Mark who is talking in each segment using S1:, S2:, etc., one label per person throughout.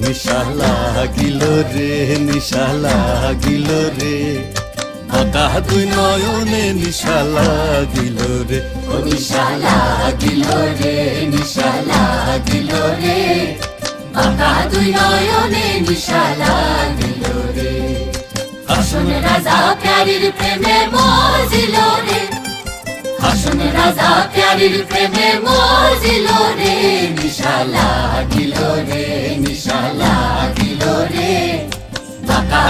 S1: নিশা লাগিল রে, নিশা লাগিল রে। আকা দুই নয়নে নিশা লাগিল রে। ও নিশা লাগিল রে, নিশা লাগিল রে।
S2: বাঁকা দুই নয়নে নিশা লাগিল রে। আসন রাজা প্যারির প্রেমে মজিল রে। আসন রাজা প্যারির প্রেমে মজিল রে, নিশা লাগিল রে।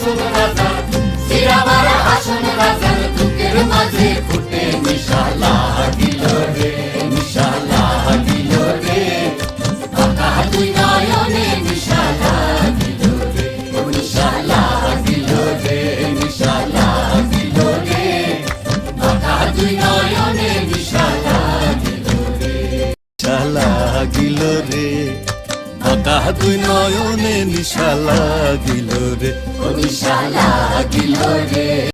S2: হাসন রাজা জিরা বারা হাসন রাজার বুকের মাঝে ফুটে নিশা লাগিল রে নিশা লাগিল রে। দুই নয়নে নিশা লাগিল রে, ও নিশা লাগিল রে নিশা লাগিল রে। দুই নয়নে নিশা লাগিল রে
S1: নিশা লাগিল রে। আকা নয়নে নিশা লাগিল রে
S2: ও লাগিল রে